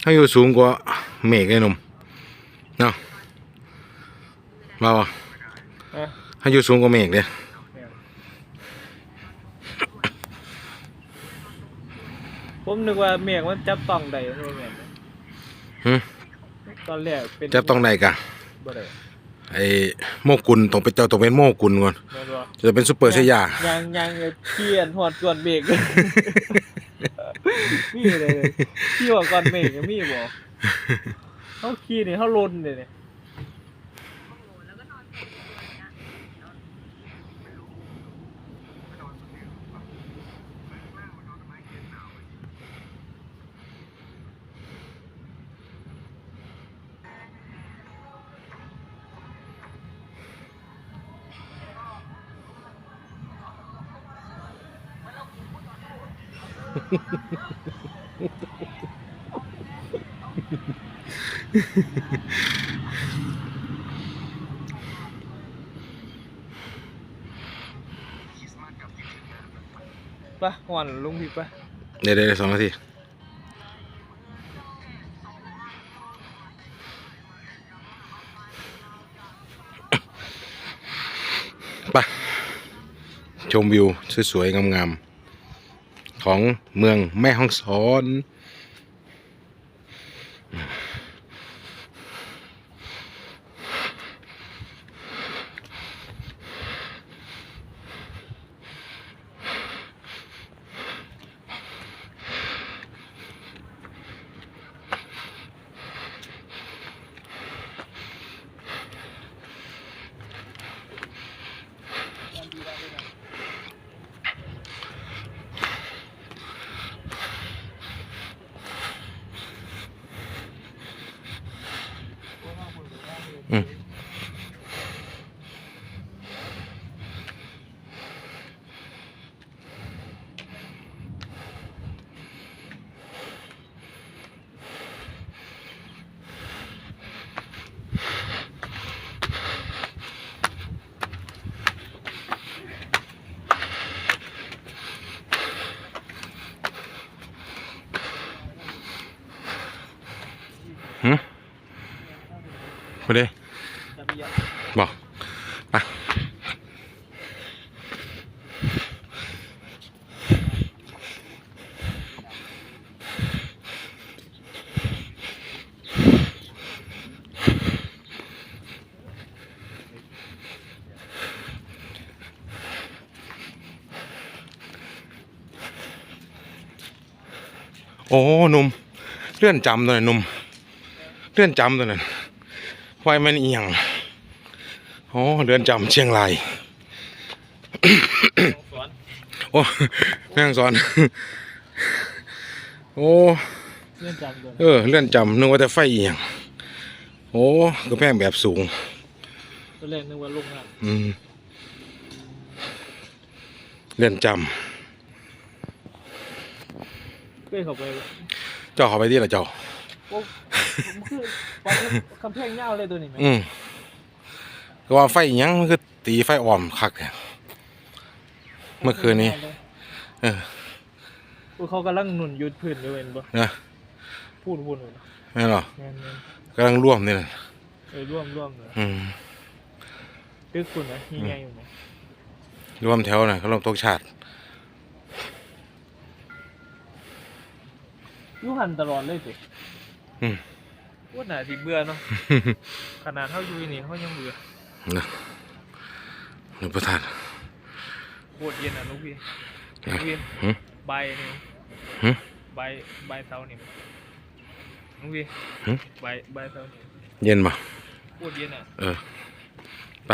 เขาอยู่สูงกว่าเมฆเลยหนุ่มเนาะมาบ่เอ้ยเขาอยู่สูงกว่าเมฆเลยผมนึกว่าเมฆมันจับต้องได้โมเมนหึตอนแรกเป็นจะต้องไหนกะบ่ได้ไอ้โมกุลต้องเป็นเจ้าต้องเป็นโมกุลก่อนแม่นบ่จะเป็นซุปเปอร์เซียายังยังเพียนหอดก่อนเมฆ มีเลยเลยขี่ว่าก่อนเมฆยังมีบ่เขาขี่นี่เขาลนเลยเนี่ย ปะหอนลุงพี่ไปะเดี๋ยวเดี๋ยวสองนาทีไปชมวิว สวย ๆ งาม ๆ ของเมืองแม่ฮ่องสอน อืมหืม บอกไปโอ้หนุ่มเลื่อนจำตัวนั้นหนุ่มเลื่อนจำตัวนั้นไฟมันเอียง โอ้เรือนจำเชียงรายสวนโอ้แม่งสอน โอ้เล่นจำเลยเออเรือนจำนึกว่าแต่ไฟเอียงโอ้ก็แพงแบบสูงตอนแรกนึกว่าลุงอะอืมเรือนจเคยเข้าไปำเจ้าเข้าไปที่ละเจ้าโอ้ผมคือปัดคำแพงยาวเลยตัวนี้แม่ อืมก็ว่าไฟอิหยังมันคือตีไฟอ่อมคักเนี่ยเมื่อคืนนี้ เออโอ้เขากำลังหนุนยุดพื้นอยู่เห็นปะนะพูดพูดเลยแม่นหรอแม่นแม่นกำลังร่วมนี่นะเออร่วมร่วมเลยอืมตึกคุณนะมีไงอยู่ไหมร่วมแถวน่ะเขาลงตกชาติอยูหันตลอดเลยสิอืม พูดหนาสิเบื่อเนาะขนาดเท่าอยู่นี่เขายังเบื่อ นะหนูประธานโคตรเย็นอะลูกพี่อะลูกพี่หึใบนี่หึใบใบเสานี่ลูกพี่หึใบใบเสานี่เย็นป่ะโคตรเย็นอะเออไป